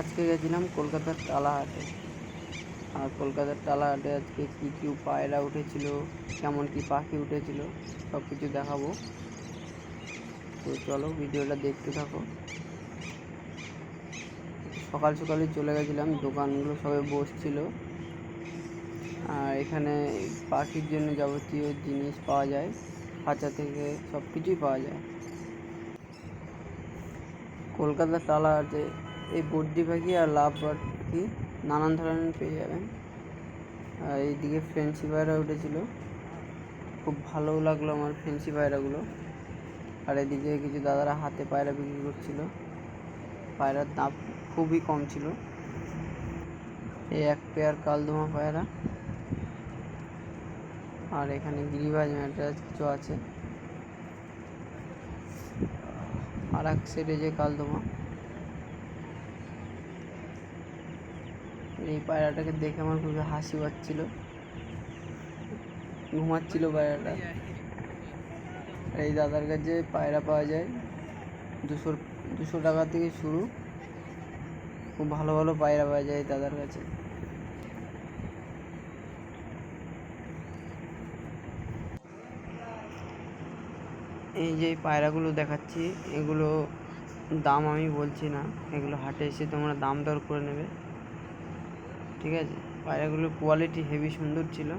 আজকে গেছিলাম কলকাতার টালাহাটে আর কলকাতার টালাহাটে আজকে কী কী পায়রা উঠেছিল, কেমন কী পাখি উঠেছিল সব কিছু দেখাবো। তো চলো ভিডিওটা দেখতে থাকো। সকাল সকালে চলে গেছিলাম, দোকানগুলো সবে বসছিল। আর এখানে পাখির জন্য যাবতীয় জিনিস পাওয়া যায়, খাঁচা থেকে সব কিছুই পাওয়া যায়। কলকাতার টালাহাটে এই বদ্রি পাখি আর লাভ পাখি নানান ধরনের পেয়ে যাবেন। আর এইদিকে ফ্রেন্সি পায়রা উঠেছিল। খুব ভালো লাগল আমার ফ্রেন্সি পায়রাগুলো। আর এদিকে কিছু দাদারা হাতে পায়রা বিক্রি করছিল। পায়রার দাম খুবই কম ছিল। এই এক পেয়ার কালদমা পায়রা। আর এখানে গিরিবাজ ম্যাট্রাস কিছু আছে। আর এক সেটে যে কালদমা। এই পায়রাটাকে দেখে আমার খুবই হাসি পাচ্ছিল। ঘুমাচ্ছিল পায়রাটা। এই দাদার কাছে পায়রা পাওয়া যায়। দুশো দুশো টাকা থেকে শুরু। খুব ভালো ভালো পায়রা পাওয়া যায় এই দাদার কাছে। এই যে পায়রাগুলো দেখাচ্ছি, এগুলো দাম আমি বলছি না। এগুলো হাটে এসে তোমরা দাম দর করে নেবে। ঠিক আছে? পায়রাগুলোর কোয়ালিটি হেভি সুন্দর ছিল।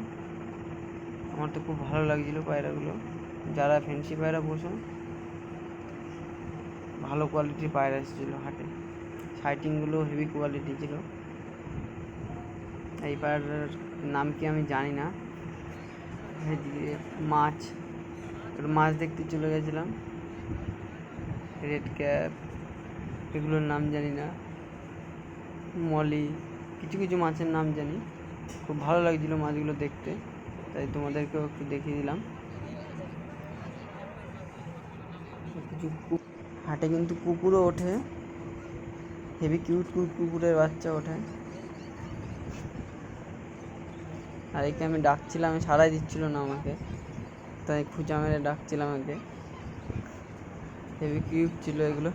আমার তো খুব ভালো লাগছিল পায়রাগুলো। যারা ফ্যান্সি পায়রা পোষো, ভালো কোয়ালিটির পায়রা এসেছিল হাটে। সাইটিংগুলো হেভি কোয়ালিটি ছিল। এই পায়রার নাম কি আমি জানি না। এদিকে মাছ মাছ দেখতে চলে গেছিলাম। রেড ক্যাপ এগুলোর নাম জানি না। মলি কিছু কিছু মাছের নাম জানি। খুব ভালো লাগছিল মাছগুলো দেখতে, তাই তোমাদেরকেও একটু দেখিয়ে দিলাম। কিছু হাটে কিন্তু কুকুরও ওঠে, হেভি কিউট কিউট কুকুরের বাচ্চা ওঠে। আর একে আমি ডাকছিলাম সারাই দিচ্ছিল না আমাকে, তাই খুঁজা মেরে ডাকছিলাম একে হেভি কিউট ছিল এগুলো।